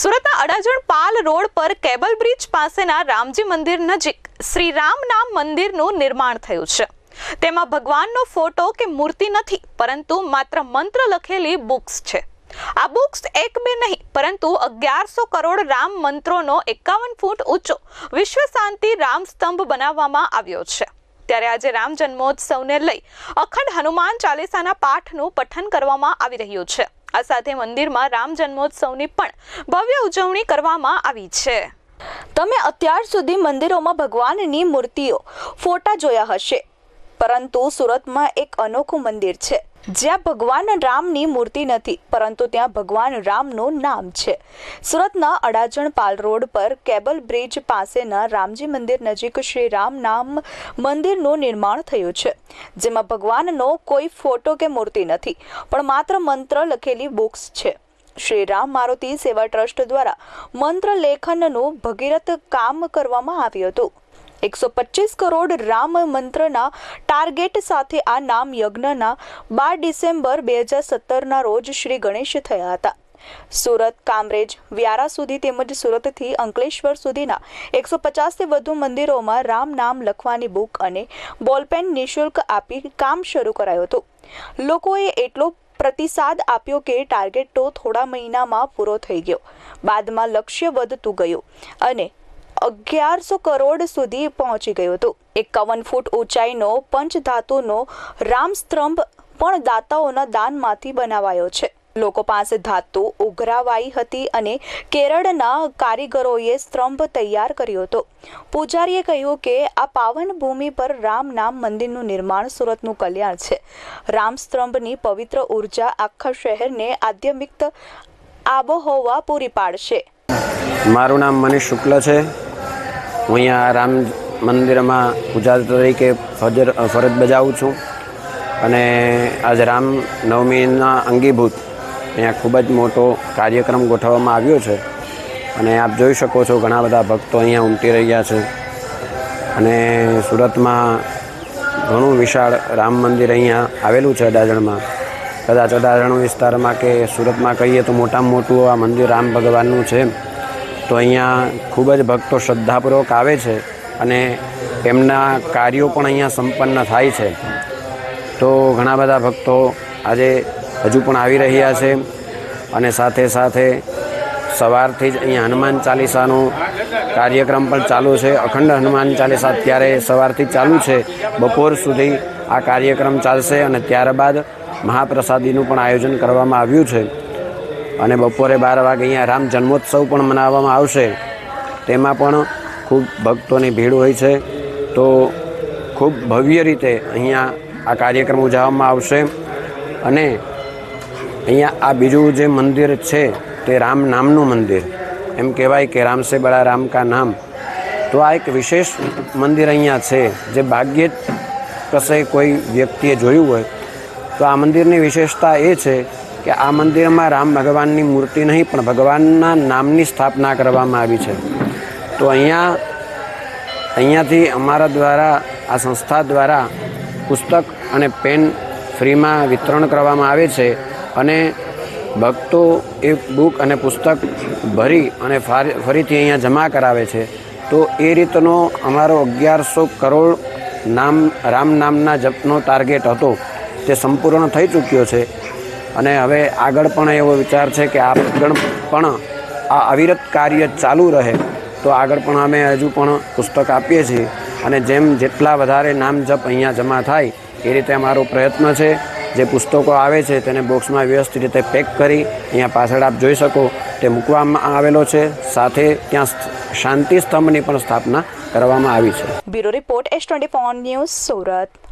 સુરતના અડાજણ પાલ રોડ પર cable bridge પાસેના રામજી મંદિર નજીક શ્રી રામ નામ મંદિરનું નિર્માણ થયું છે. તેમાં ભગવાનનો ફોટો કે મૂર્તિ નથી, પરંતુ માત્ર મંત્ર લખેલી બુક્સ છે. આ બુક્સ એક બે નહીં, પરંતુ અગિયારસો કરોડ રામ મંત્રોનો એકાવન ફૂટ ઊંચો વિશ્વ શાંતિ રામ સ્તંભ બનાવવામાં આવ્યો છે. ત્યારે આજે રામ જન્મોત્સવને લઈ અખંડ હનુમાન ચાલીસાના પાઠનું પઠન કરવામાં આવી રહ્યું છે. આ સાથે મંદિરમાં રામ જન્મોત્સવની પણ ભવ્ય ઉજવણી કરવામાં આવી છે. તમે અત્યાર સુધી મંદિરોમાં ભગવાનની મૂર્તિઓ, ફોટા જોયા હશે. પરંતુ સુરતમાં એક અનોખું મંદિર છે. જ્યાં ભગવાન રામની મૂર્તિ નથી, પરંતુ ત્યાં ભગવાન રામનું નામ છે. સુરતના અડાજણ પાલ રોડ પર કેબલ બ્રિજ પાસેના રામજી મંદિર નજીક શ્રી રામ નામ મંદિરનું નિર્માણ થયું છે. જેમાં ભગવાનનો કોઈ ફોટો કે મૂર્તિ નથી, પણ માત્ર મંત્ર લખેલી બુક્સ છે. શ્રી રામ મારુતિ સેવા ટ્રસ્ટ દ્વારા મંત્ર લેખનનું ભગીરથ કામ કરવામાં આવ્યું હતું. એકસો પચીસ કરોડ રામ મંત્રના ટાર્ગેટ સાથે આ નામ યજ્ઞના બાર ડિસેમ્બર બે હજાર સત્તરના રોજ શ્રી ગણેશ થયા હતા. સુરત, કામરેજ, વ્યારા સુધી તેમજ સુરતથી અંકલેશ્વર સુધીના એકસો પચાસથી વધુ મંદિરોમાં રામ નામ લખવાની બુક અને બોલપેન નિઃશુલ્ક આપી કામ શરૂ કરાયું હતું. લોકોએ એટલો પ્રતિસાદ આપ્યો કે ટાર્ગેટ તો થોડા મહિનામાં પૂરો થઈ ગયો. બાદમાં લક્ષ્ય વધતું ગયું અને અગિયારસો કરોડ સુધી પહોંચી ગયું હતું. એકાવન ફૂટ ઊંચાઈનો પંચધાતુનો રામસ્તંભ પણ દાતાઓના દાનમાંથી બનાવાયો છે. લોકો પાસે ધાતુ, ઉઘરાવાઈ હતી અને કેરળના કારીગરોએ સ્તંભ તૈયાર કર્યો હતો. પૂજારીએ કહ્યું કે આ પાવન ભૂમિ પર રામ નામ મંદિરનું નિર્માણ સુરતનું કલ્યાણ છે. રામ સ્તંભની પવિત્ર ઊર્જા આખા શહેરને આધ્યાત્મિક આબોહવા પૂરી પાડશે. મારું નામ મનીષ શુક્લ છે. હું અહીંયા રામ મંદિરમાં પૂજા તરીકે ફજર ફરજ બજાવું છું. અને આજ રામ નવમીના અંગીભૂત અહીંયા ખૂબ જ મોટો કાર્યક્રમ ગોઠવવામાં આવ્યો છે. અને આપ જોઈ શકો છો ઘણા બધા ભક્તો અહીંયા ઉમટી રહ્યા છે. અને સુરતમાં ઘણું વિશાળ રામ મંદિર અહીંયા આવેલું છે અડાજણમાં. કદાચ અડાજણ વિસ્તારમાં કે સુરતમાં કહીએ તો મોટામાં મોટું આ મંદિર રામ ભગવાનનું છે. તો અહીંયા ખૂબ જ ભક્તો શ્રદ્ધાપૂર્વક આવે છે અને એમના કાર્યો પણ અહીંયા સંપન્ન થાય છે. તો ઘણા બધા ભક્તો આજે હજુ પણ આવી રહ્યા છે અને સાથે સાથે સવારથી જ અહીંયા હનુમાન ચાલીસાનો કાર્યક્રમ પણ ચાલુ છે. અખંડ હનુમાન ચાલીસા અત્યારે સવારથી ચાલુ છે. બપોર સુધી આ કાર્યક્રમ ચાલશે અને ત્યારબાદ મહાપ્રસાદીનું પણ આયોજન કરવામાં આવ્યું છે. અને બપોરે બાર વાગે અહીંયા રામ જન્મોત્સવ પણ મનાવવામાં આવશે. તેમાં પણ ખૂબ ભક્તોની ભીડ હોય છે. તો ખૂબ ભવ્ય રીતે અહીંયા આ કાર્યક્રમ ઉજવવામાં આવશે. અને અહીંયા આ બીજું જે મંદિર છે તે રામ નામનું મંદિર. એમ કહેવાય કે રામ સે રામ કા નામ. તો આ એક વિશેષ મંદિર અહીંયા છે, જે ભાગ્યે કશે કોઈ વ્યક્તિએ જોયું હોય. તો આ મંદિરની વિશેષતા એ છે કે આ મંદિરમાં રામ ભગવાનની મૂર્તિ નહીં, પણ ભગવાનના નામની સ્થાપના કરવામાં આવી છે. તો અહીંયા, અહીંયાથી અમારા દ્વારા, આ સંસ્થા દ્વારા પુસ્તક અને પેન ફ્રીમાં વિતરણ કરવામાં આવે છે અને ભક્તો એ બુક અને પુસ્તક ભરી અને ફાર- ફરીથી અહીંયા જમા કરાવે છે. તો એ રીતનો અમારો અગિયારસો કરોડ નામ, રામ નામના જપનો ટાર્ગેટ હતો. તે સંપૂર્ણ થઈ ચૂક્યો છે. અને હવે આગળ પણ એવો વિચાર છે કે આગળ પણ આ અવિરત કાર્ય ચાલુ રહે, તો આગળ પણ અમે હજુ પણ પુસ્તક આપીએ છીએ. અને જેમ જેટલા વધારે નામ જપ અહીંયા જમા થાય, એ રીતે અમારો પ્રયત્ન છે. જે પુસ્તકો આવે છે, તેને બોક્સમાં વ્યવસ્થિત રીતે પેક કરી અહીંયા પાછળ આપ જોઈ શકો, તે મૂકવામાં આવેલો છે. સાથે ત્યાં શાંતિ સ્તંભની પણ સ્થાપના કરવામાં આવી છે. Bureau report S twenty news Surat.